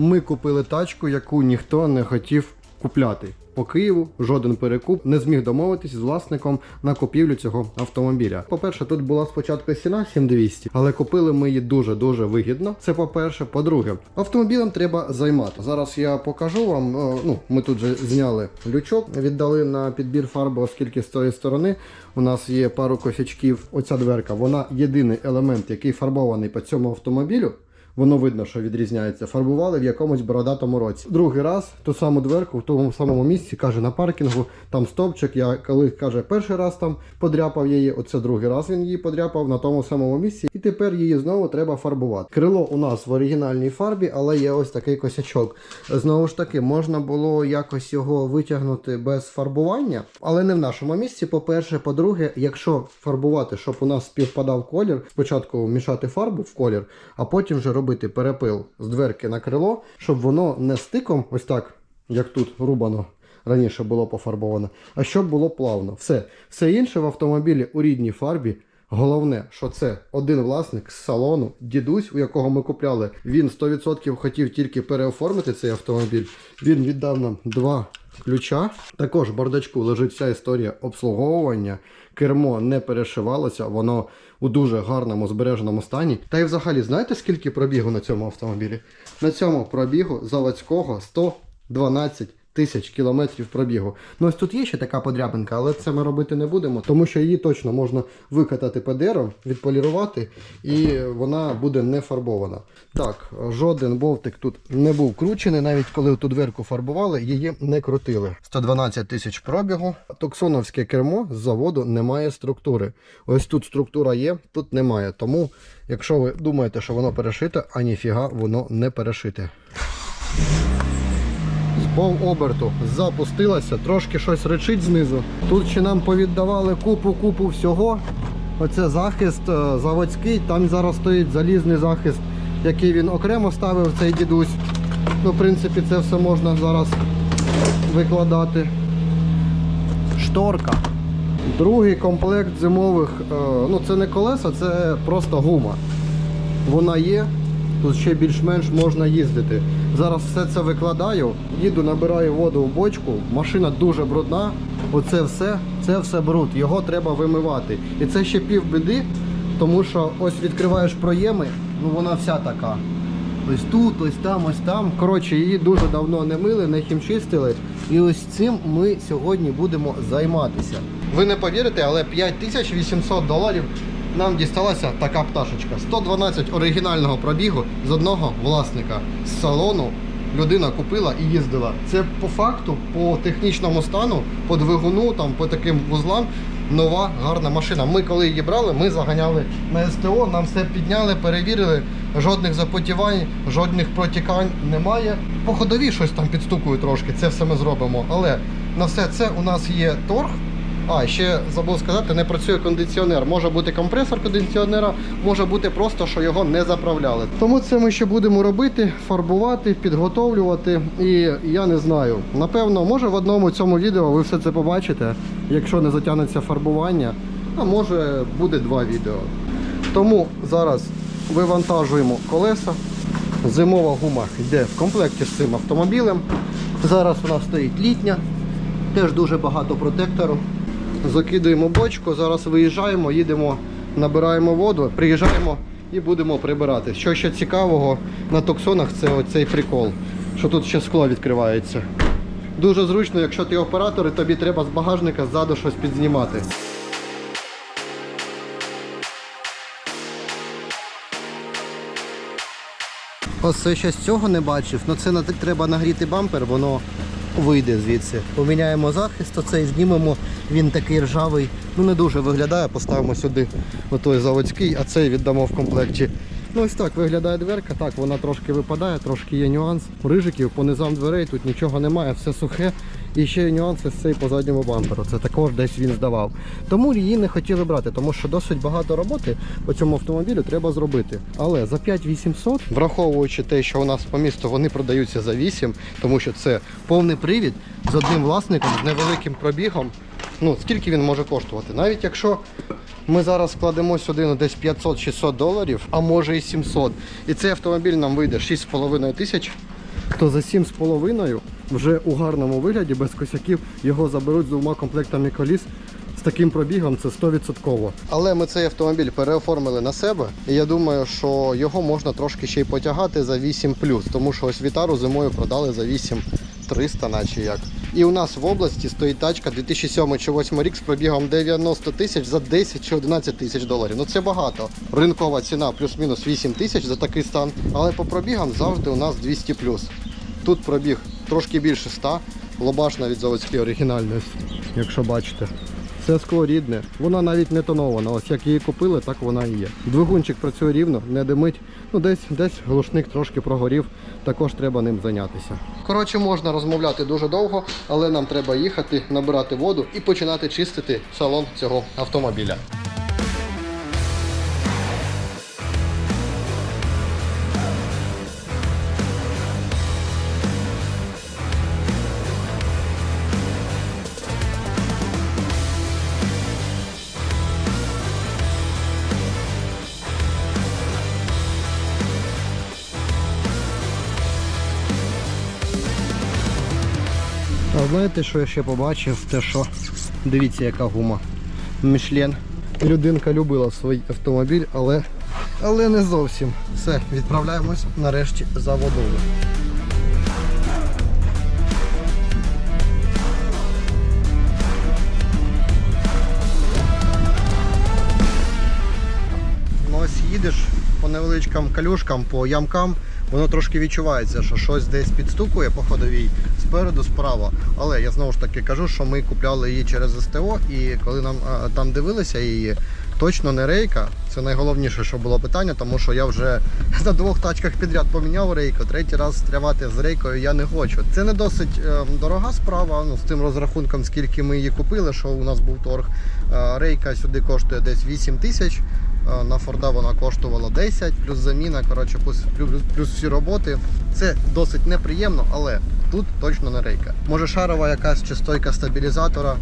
Ми купили тачку, яку ніхто не хотів купляти. По Києву жоден перекуп не зміг домовитись з власником на купівлю цього автомобіля. По-перше, тут була спочатку ціна 7200, але купили ми її дуже-дуже вигідно. Це по-перше. По-друге, автомобілем треба займати. Зараз я покажу вам. е, Ну, ми тут же зняли лючок, віддали на підбір фарби, оскільки з тої сторони у нас є пару косячків. Оця дверка, вона єдиний елемент, який фарбований по цьому автомобілю. Воно видно, що відрізняється. Фарбували в якомусь бородатому році. Другий раз ту саму дверку в тому самому місці каже на паркінгу, там стовпчик. Я коли каже, перший раз там подряпав її, оце другий раз він її подряпав на тому самому місці, і тепер її знову треба фарбувати. Крило у нас в оригінальній фарбі, але є ось такий косячок. Знову ж таки, можна було якось його витягнути без фарбування, але не в нашому місці. По-перше, по-друге, якщо фарбувати, щоб у нас співпадав колір, спочатку мішати фарбу в колір, а потім вже робити перепил з дверки на крило, щоб воно не стиком, ось так, як тут рубано. Раніше було пофарбовано, а щоб було плавно. Все. Все інше в автомобілі у рідній фарбі. Головне, що це один власник з салону, дідусь, у якого ми купляли. Він 100% хотів тільки переоформити цей автомобіль. Він віддав нам два ключа. Також в бардачку лежить вся історія обслуговування. Кермо не перешивалося, воно у дуже гарному збереженому стані. Та й взагалі, знаєте, скільки пробігу на цьому автомобілі? На цьому пробігу заводського 112 тисяч кілометрів пробігу. Ну ось тут є ще така подряпинка, але це ми робити не будемо, тому що її точно можна викатати ПДРом, відполірувати, і вона буде не фарбована. Так, жоден болтик тут не був кручений, навіть коли ту дверку фарбували, її не крутили. 112 тисяч пробігу. Токсоновське кермо з заводу не має структури. Ось тут структура є, тут немає. Тому, якщо ви думаєте, що воно перешите, а ніфіга воно не перешите з пов-оберту запустилася, трошки щось речить знизу. Тут ще нам повіддавали купу-купу всього. Оце захист е, заводський, там зараз стоїть залізний захист, який він окремо ставив цей дідусь. Ну, в принципі, це все можна зараз викладати. Шторка. Другий комплект зимових, е, ну це не колеса, це просто гума. Вона є, тут ще більш-менш можна їздити. Зараз все це викладаю, їду, набираю воду в бочку, машина дуже брудна. Оце все, це все бруд, його треба вимивати. І це ще пів біди, тому що ось відкриваєш проєми, ну вона вся така. Ось тут, ось там, ось там. Коротше, її дуже давно не мили, не хімчистили. І ось цим ми сьогодні будемо займатися. Ви не повірите, але 5800 доларів нам дісталася така пташечка. 112 оригінального пробігу з одного власника з салону. Людина купила і їздила. Це по факту, по технічному стану, по двигуну, там, по таким вузлам. Нова гарна машина. Ми коли її брали, ми заганяли на СТО, нам все підняли, перевірили, жодних запотівань, жодних протікань немає. По ходові щось там підстукую трошки, це все ми зробимо. Але на все це у нас є торг. А, ще забув сказати, не працює кондиціонер. Може бути компресор кондиціонера, може бути просто, що його не заправляли. Тому це ми ще будемо робити, фарбувати, підготовлювати. І я не знаю. Напевно, може в одному цьому відео ви все це побачите, якщо не затягнеться фарбування. А може буде два відео. Тому зараз вивантажуємо колеса. Зимова гума йде в комплекті з цим автомобілем. Зараз у нас стоїть літня. Теж дуже багато протектору. Закидуємо бочку, зараз виїжджаємо, їдемо, набираємо воду, приїжджаємо і будемо прибирати. Що ще цікавого на токсонах, це оцей прикол, що тут ще скло відкривається. Дуже зручно, якщо ти оператор, і тобі треба з багажника ззаду щось підзнімати. Ось ще з цього не бачив, але це на- треба нагріти бампер, воно вийде звідси. Поміняємо захист, оцей знімемо, він такий ржавий, ну не дуже виглядає, поставимо сюди отой заводський, а цей віддамо в комплекті. Ну ось так виглядає дверка, так вона трошки випадає, трошки є нюанс. Рижиків по низам дверей тут нічого немає, все сухе. І ще є нюанси з цей по задньому бамперу. Це також десь він здавав. Тому її не хотіли брати, тому що досить багато роботи по цьому автомобілю треба зробити. Але за 5800, враховуючи те, що у нас по місту вони продаються за 8, тому що це повний привід з одним власником, з невеликим пробігом. Ну, скільки він може коштувати? Навіть якщо ми зараз складемо сюди ну, десь 500-600 доларів, а може і 700. І цей автомобіль нам вийде 6,5 тисяч. то за 7,5 вже у гарному вигляді, без косяків, його заберуть з двома комплектами коліс. З таким пробігом це 100%. Але ми цей автомобіль переоформили на себе. І я думаю, що його можна трошки ще й потягати за 8 тому що ось Вітару зимою продали за 8 300, наче як. І у нас в області стоїть тачка 2007 чи 2008 рік з пробігом 90 тисяч за 10 чи 11 тисяч доларів. Ну це багато. Ринкова ціна плюс-мінус 8 тисяч за такий стан. Але по пробігам завжди у нас 200 Тут пробіг трошки більше 100, лобаш навіть заводський оригінальний, якщо бачите. Це скло рідне, вона навіть не тонована. Ось як її купили, так вона і є. Двигунчик працює рівно, не димить. Ну десь десь глушник трошки прогорів, також треба ним зайнятися. Коротше, можна розмовляти дуже довго, але нам треба їхати, набирати воду і починати чистити салон цього автомобіля. А знаєте, що я ще побачив? Те, що дивіться, яка гума. Мішлен. Людинка любила свій автомобіль, але, але не зовсім. Все, відправляємось нарешті за водою. Ну ось їдеш по невеличким калюшкам, по ямкам, воно трошки відчувається, що щось десь підстукує по ходовій спереду, справа. Але я знову ж таки кажу, що ми купляли її через СТО, і коли нам а, там дивилися її, точно не рейка. Це найголовніше, що було питання, тому що я вже на двох тачках підряд поміняв рейку, третій раз стрявати з рейкою я не хочу. Це не досить е, дорога справа. Ну з тим розрахунком, скільки ми її купили, що у нас був торг. Е, рейка сюди коштує десь 8 тисяч. Е, На Форда вона коштувала 10, плюс заміна, коротше, плюс, плюс, плюс всі роботи. Це досить неприємно, але тут точно не рейка. Може шарова якась чи стойка стабілізатора.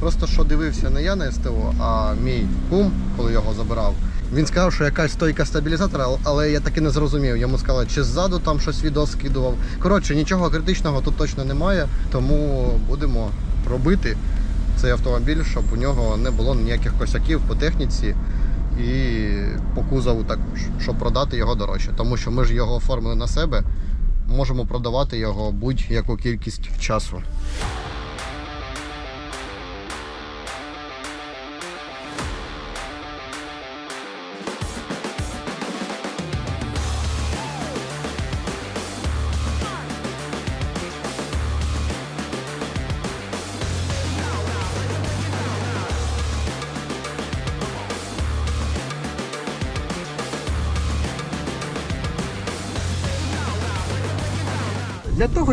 Просто що дивився не я на СТО, а мій кум, коли його забирав. Він сказав, що якась стойка стабілізатора, але я таки не зрозумів. Йому сказали, чи ззаду там щось відео скидував. Коротше, нічого критичного тут точно немає, тому будемо робити цей автомобіль, щоб у нього не було ніяких косяків по техніці і по кузову також, щоб продати його дорожче. Тому що ми ж його оформили на себе, можемо продавати його будь-яку кількість часу.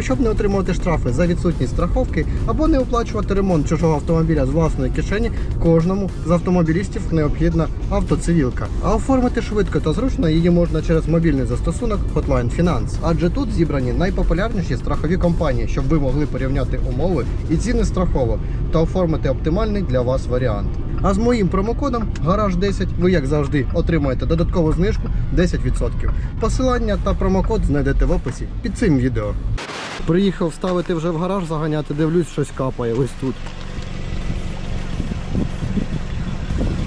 Щоб не отримувати штрафи за відсутність страховки або не оплачувати ремонт чужого автомобіля з власної кишені, кожному з автомобілістів необхідна автоцивілка. А оформити швидко та зручно її можна через мобільний застосунок Hotline Finance. Адже тут зібрані найпопулярніші страхові компанії, щоб ви могли порівняти умови і ціни страховок та оформити оптимальний для вас варіант. А з моїм промокодом гараж 10 ви, як завжди, отримаєте додаткову знижку 10%. Посилання та промокод знайдете в описі під цим відео. Приїхав ставити вже в гараж, заганяти, дивлюсь, щось капає ось тут.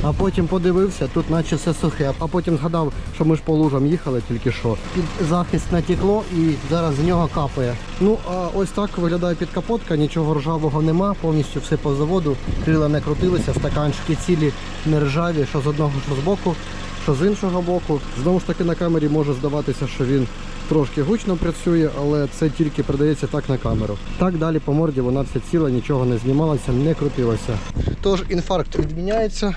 А потім подивився, тут наче все сухе. А потім згадав, що ми ж по лужам їхали тільки що. Під захист натекло і зараз з нього капає. Ну а ось так виглядає підкапотка, нічого ржавого нема, повністю все по заводу. Крила не крутилися, стаканчики цілі не ржаві, що з одного, що з боку, що з іншого боку. Знову ж таки на камері може здаватися, що він трошки гучно працює, але це тільки передається так на камеру. Так далі по морді вона вся ціла, нічого не знімалося, не крутилося. Тож інфаркт відміняється.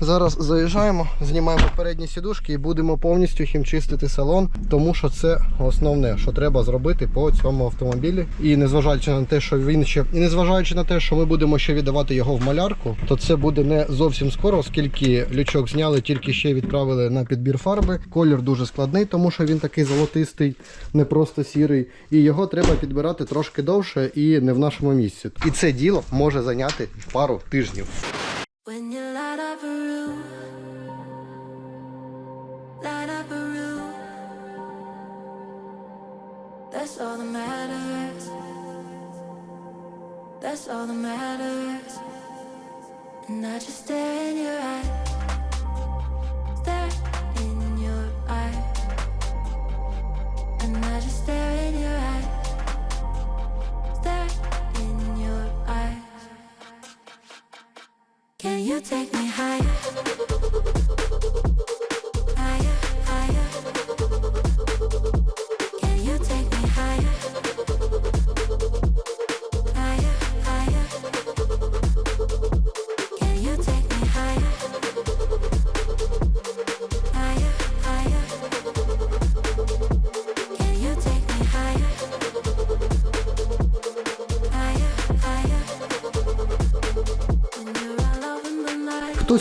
Зараз заїжджаємо, знімаємо передні сідушки і будемо повністю хімчистити салон, тому що це основне, що треба зробити по цьому автомобілі. І незважаючи на те, що він ще і незважаючи на те, що ми будемо ще віддавати його в малярку, то це буде не зовсім скоро, оскільки лючок зняли, тільки ще відправили на підбір фарби. Колір дуже складний, тому що він такий золотистий, не просто сірий. І його треба підбирати трошки довше і не в нашому місці. І це діло може зайняти пару тижнів.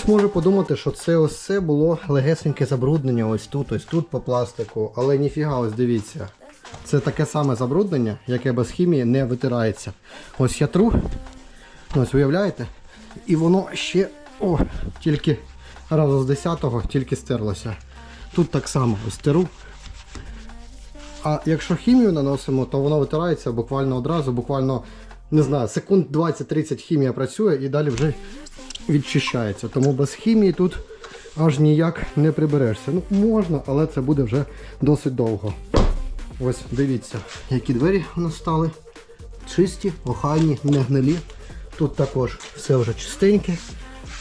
Хтось може подумати, що це ось було легесеньке забруднення ось тут, ось тут по пластику, але ніфіга, ось дивіться. Це таке саме забруднення, яке без хімії не витирається. Ось я тру, ось уявляєте? І воно ще о, тільки разу з 10-го тільки стерлося. Тут так само ось теру. А якщо хімію наносимо, то воно витирається буквально одразу, буквально, не знаю, секунд 20-30 хімія працює і далі вже відчищається. Тому без хімії тут аж ніяк не приберешся. Ну, можна, але це буде вже досить довго. Ось дивіться, які двері у нас стали. Чисті, охайні, не гнилі. Тут також все вже чистеньке.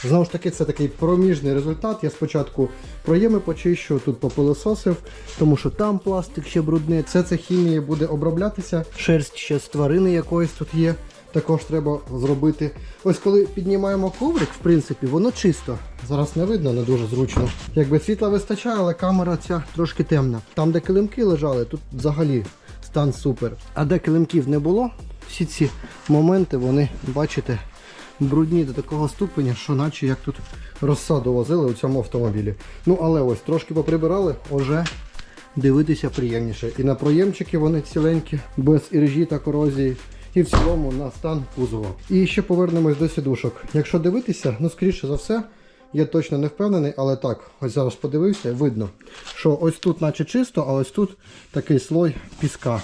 Знову ж таки, це такий проміжний результат. Я спочатку проєми почищу, тут попилососив, тому що там пластик ще брудний. Це це хімії буде оброблятися. Шерсть ще з тварини якоїсь тут є. Також треба зробити. Ось коли піднімаємо коврик, в принципі, воно чисто. Зараз не видно, не дуже зручно. Якби світла вистачає, але камера ця трошки темна. Там, де килимки лежали, тут взагалі стан супер. А де килимків не було, всі ці моменти, вони, бачите, брудні до такого ступеня, що наче як тут розсаду возили у цьому автомобілі. Ну але ось трошки поприбирали, вже дивитися приємніше. І на проємчики вони ціленькі, без іржі та корозії. І в цілому на стан кузова. І ще повернемось до сідушок. Якщо дивитися, ну скоріше за все, я точно не впевнений, але так, ось зараз подивився, видно, що ось тут наче чисто, а ось тут такий слой піска.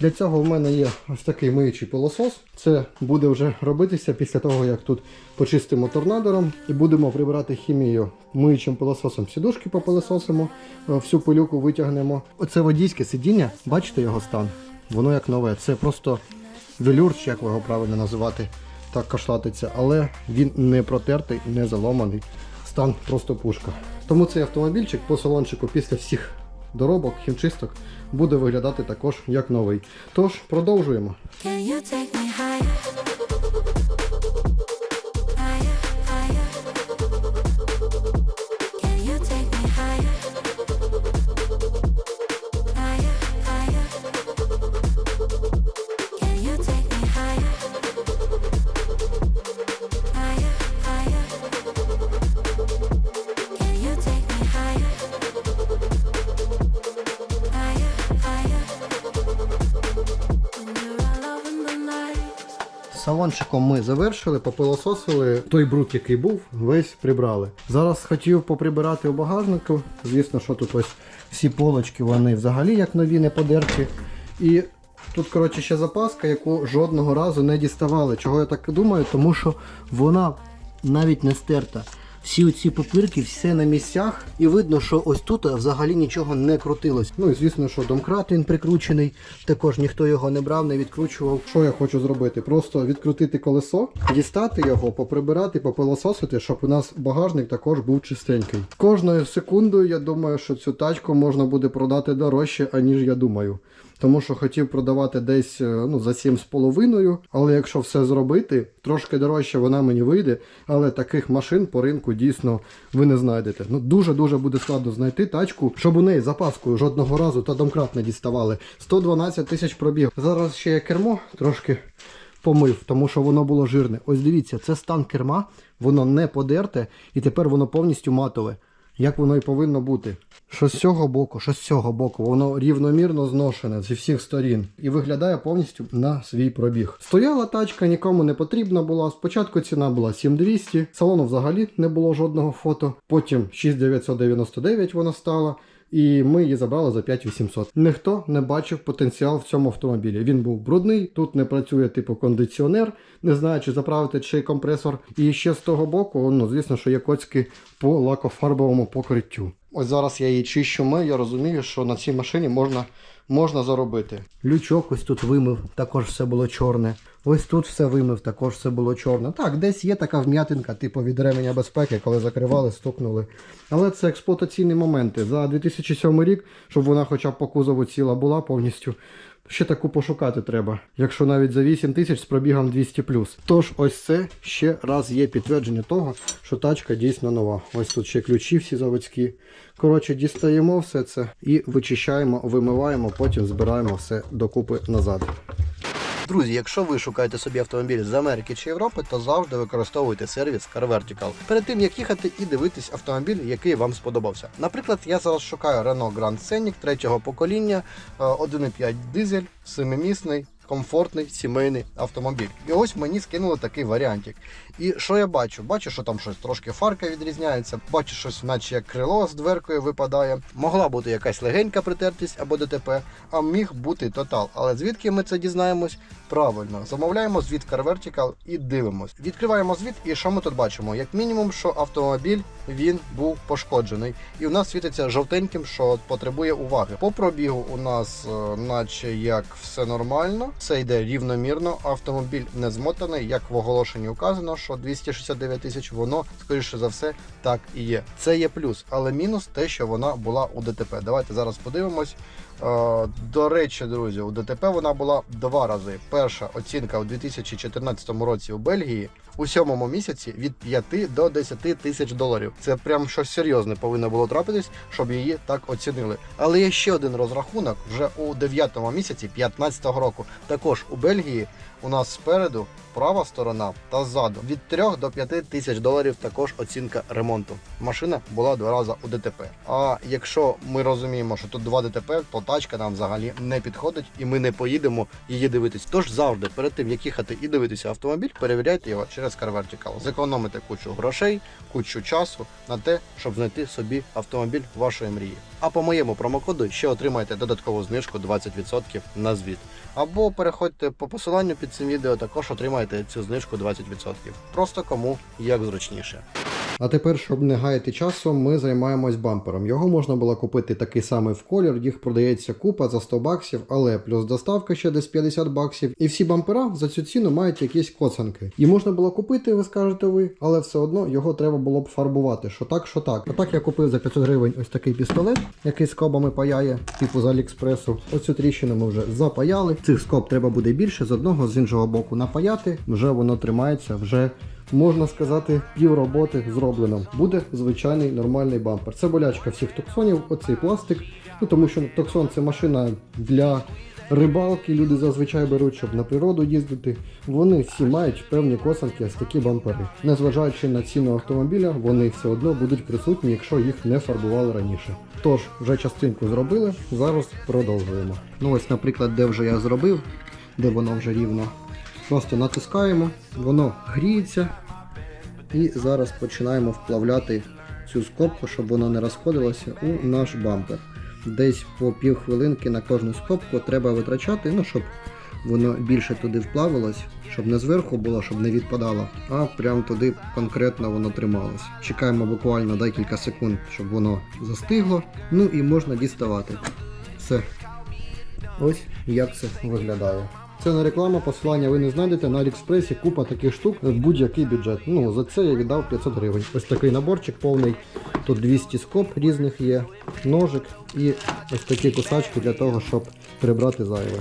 Для цього в мене є ось такий миючий пилосос. Це буде вже робитися після того, як тут почистимо торнадором і будемо прибирати хімію миючим пилососом. Сідушки попилососимо, е, всю пилюку витягнемо. Оце водійське сидіння, бачите його стан? Воно як нове. Це просто велюр, чи як його правильно називати, так кашлатиться, але він не протертий, не заломаний. Стан просто пушка. Тому цей автомобільчик по салончику після всіх доробок, хімчисток буде виглядати також як новий. Тож продовжуємо. Can you take me higher? Салончиком ми завершили, попилососили. Той бруд, який був, весь прибрали. Зараз хотів поприбирати у багажнику. Звісно, що тут ось всі полочки, вони взагалі як нові, не подерті. І тут, коротше, ще запаска, яку жодного разу не діставали. Чого я так думаю? Тому що вона навіть не стерта. Всі ці папирки, все на місцях, і видно, що ось тут взагалі нічого не крутилось. Ну і звісно, що домкрат він прикручений, також ніхто його не брав, не відкручував. Що я хочу зробити? Просто відкрутити колесо, дістати його, поприбирати, попилососити, щоб у нас багажник також був чистенький. Кожною секундою я думаю, що цю тачку можна буде продати дорожче, аніж я думаю. Тому що хотів продавати десь е, ну, за 7,5, але якщо все зробити, трошки дорожче вона мені вийде. Але таких машин по ринку дійсно ви не знайдете. Ну дуже-дуже буде складно знайти тачку, щоб у неї запаскою жодного разу та домкрат не діставали. 112 тисяч пробіг. Зараз ще є кермо трошки помив, тому що воно було жирне. Ось дивіться, це стан керма, воно не подерте і тепер воно повністю матове. Як воно і повинно бути. Що з цього боку, що з цього боку, воно рівномірно зношене зі всіх сторін і виглядає повністю на свій пробіг. Стояла тачка, нікому не потрібна була. Спочатку ціна була 7200, салону взагалі не було жодного фото. Потім 6999 вона стала. І ми її забрали за 5800. Ніхто не бачив потенціал в цьому автомобілі. Він був брудний, тут не працює типу кондиціонер, не знаю, чи заправити чи компресор. І ще з того боку, ну звісно, що є коцьки по лакофарбовому покриттю. Ось зараз я її чищу ми, я розумію, що на цій машині можна, можна заробити. Лючок ось тут вимив, також все було чорне. Ось тут все вимив, також все було чорне. Так, десь є така вм'ятинка, типу від ременя безпеки, коли закривали, стукнули. Але це експлуатаційні моменти. За 2007 рік, щоб вона хоча б по кузову ціла була повністю. Ще таку пошукати треба, якщо навіть за 8 тисяч з пробігом 200 Тож ось це ще раз є підтвердження того, що тачка дійсно нова. Ось тут ще ключі всі заводські. Коротше, дістаємо все це і вичищаємо, вимиваємо, потім збираємо все докупи назад. Друзі, якщо ви шукаєте собі автомобіль з Америки чи Європи, то завжди використовуйте сервіс Car Vertical. Перед тим як їхати і дивитись автомобіль, який вам сподобався. Наприклад, я зараз шукаю Renault Grand Scenic третього покоління, е, 1,5 дизель, семимісний. Комфортний сімейний автомобіль. І ось мені скинули такий варіантик. І що я бачу? Бачу, що там щось трошки фарка відрізняється, бачу щось, наче як крило з дверкою випадає. Могла бути якась легенька притертість або ДТП, а міг бути тотал. Але звідки ми це дізнаємось? Правильно, замовляємо звіт Car Vertical і дивимось. Відкриваємо звіт, і що ми тут бачимо? Як мінімум, що автомобіль він був пошкоджений, і у нас світиться жовтеньким, що потребує уваги. По пробігу у нас, е, наче як все нормально, все йде рівномірно. Автомобіль не змотаний, як в оголошенні указано, що 269 тисяч, воно скоріше за все так і є. Це є плюс, але мінус те, що вона була у ДТП. Давайте зараз подивимось. Е, До речі, друзі, у ДТП вона була два рази. Перша оцінка у 2014 році у Бельгії у сьомому місяці від 5 до 10 тисяч доларів. Це прям щось серйозне повинно було трапитись, щоб її так оцінили. Але є ще один розрахунок вже у 9 місяці 2015 року. Також у Бельгії у нас спереду права сторона та ззаду від 3 до 5 тисяч доларів також оцінка ремонту. Машина була два рази у ДТП. А якщо ми розуміємо, що тут два ДТП, то тачка нам взагалі не підходить і ми не поїдемо її дивитись. Тож завжди перед тим як їхати і дивитися автомобіль, перевіряйте його через Car Vertical. Зекономите кучу грошей, кучу часу на те, щоб знайти собі автомобіль вашої мрії. А по моєму промокоду ще отримаєте додаткову знижку 20% на звіт. Або переходьте по посиланню під цим відео, також отримаєте цю знижку 20%. Просто кому як зручніше. А тепер, щоб не гаяти часу, ми займаємось бампером. Його можна було купити такий самий в колір, їх продається купа за 100 баксів, але плюс доставка ще десь 50 баксів. І всі бампера за цю ціну мають якісь коцанки. І можна було купити, ви скажете ви, але все одно його треба було б фарбувати. Що так, що так. А так я купив за 500 гривень ось такий пістолет, який скобами паяє, типу з Аліекспресу. Оцю тріщину ми вже запаяли. Цих скоб треба буде більше, з одного, з іншого боку напаяти. Вже воно тримається, вже можна сказати, пів роботи зроблено. Буде звичайний нормальний бампер. Це болячка всіх токсонів, оцей пластик. Ну тому що токсон це машина для рибалки. Люди зазвичай беруть, щоб на природу їздити. Вони всі мають певні косанки, ось такі бампери. Незважаючи на ціну автомобіля, вони все одно будуть присутні, якщо їх не фарбували раніше. Тож, вже частинку зробили, зараз продовжуємо. Ну ось, наприклад, де вже я зробив, де воно вже рівно. Просто натискаємо, воно гріється. І зараз починаємо вплавляти цю скобку, щоб воно не розходилося у наш бампер. Десь по пів хвилинки на кожну скобку треба витрачати, ну щоб воно більше туди вплавилось, щоб не зверху було, щоб не відпадало, а прямо туди конкретно воно трималось. Чекаємо буквально декілька секунд, щоб воно застигло. Ну і можна діставати. Все. Ось як це виглядає. Це не реклама, посилання ви не знайдете на Аліекспресі купа таких штук в будь-який бюджет. Ну, за це я віддав 500 гривень. Ось такий наборчик повний. Тут 200 скоб різних є, ножик і ось такі кусачки для того, щоб прибрати зайве.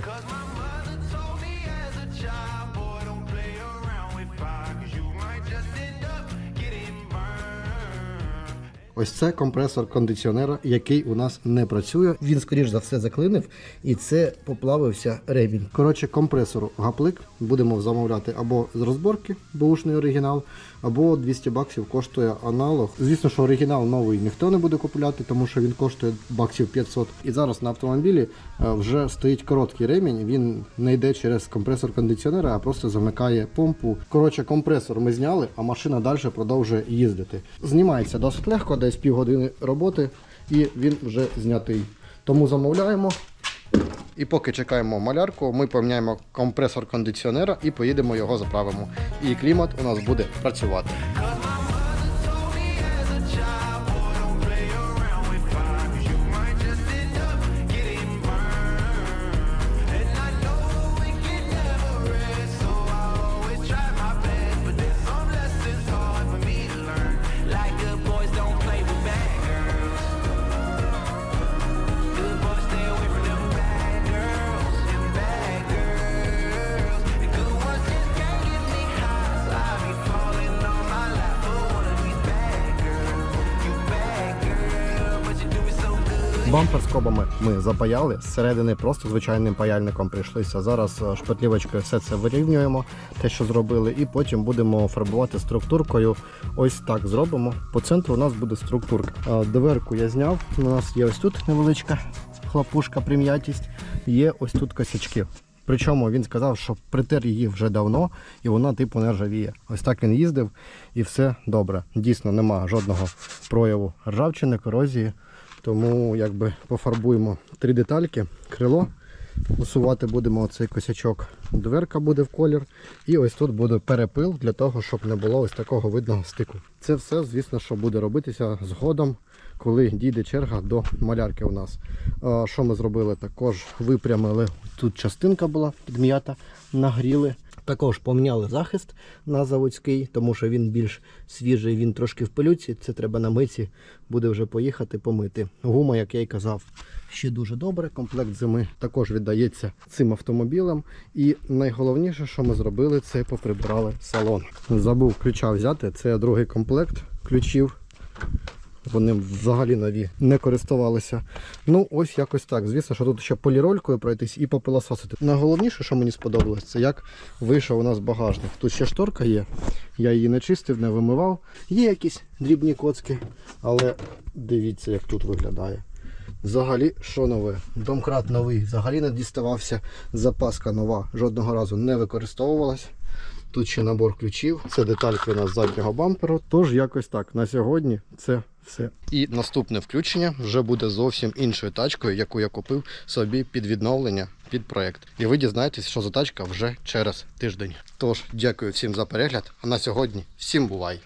Ось це компресор кондиціонера, який у нас не працює. Він, скоріш за все, заклинив, і це поплавився ремінь. Коротше, компресору гаплик будемо замовляти або з розборки, бушний оригінал, або 200 баксів коштує аналог. Звісно, що оригінал новий ніхто не буде купувати, тому що він коштує баксів 500. І зараз на автомобілі е, вже стоїть короткий ремінь. Він не йде через компресор кондиціонера, а просто замикає помпу. Коротше, компресор ми зняли, а машина далі продовжує їздити. Знімається досить легко, десь півгодини роботи. і він вже знятий. Тому замовляємо. І поки чекаємо малярку, ми поміняємо компресор кондиціонера і поїдемо його заправимо. І клімат у нас буде працювати. Бампер ми запаяли. Зсередини просто звичайним паяльником прийшлися. Зараз е, шпатлівочкою все це вирівнюємо, те, що зробили, і потім будемо фарбувати структуркою. Ось так зробимо. По центру у нас буде структурка. Е, Дверку я зняв. У нас є ось тут невеличка хлопушка, прим'ятість. Є ось тут косячки. Причому він сказав, що притер її вже давно і вона типу не ржавіє. Ось так він їздив і все добре. Дійсно, немає жодного прояву ржавчини, корозії. Тому якби пофарбуємо три детальки, крило. Усувати будемо оцей косячок. Дверка буде в колір. І ось тут буде перепил для того, щоб не було ось такого видного стику. Це все, звісно, що буде робитися згодом, коли дійде черга до малярки у нас. Що ми зробили? Також випрямили. Тут частинка була підм'ята, нагріли. Також поміняли захист на заводський, тому що він більш свіжий, він трошки в пилюці. Це треба на миці, буде вже поїхати помити. Гума, як я й казав, ще дуже добре. Комплект зими також віддається цим автомобілем. І найголовніше, що ми зробили, це поприбирали салон. Забув ключа взяти. Це другий комплект ключів. Вони взагалі нові не користувалися. Ну, ось якось так. Звісно, що тут ще поліролькою пройтись і попилососити. Найголовніше, що мені сподобалось, це як вийшов у нас багажник. Тут ще шторка є. Я її не чистив, не вимивав. Є якісь дрібні коцки, але дивіться, як тут виглядає. Взагалі, що нове? Домкрат новий, взагалі не діставався. Запаска нова, жодного разу не використовувалась. Тут ще набор ключів. Це детальки у нас заднього бамперу. Тож якось так. На сьогодні це все. І наступне включення вже буде зовсім іншою тачкою, яку я купив собі під відновлення під проект. І ви дізнаєтесь, що за тачка вже через тиждень. Тож, дякую всім за перегляд. А на сьогодні всім бувай!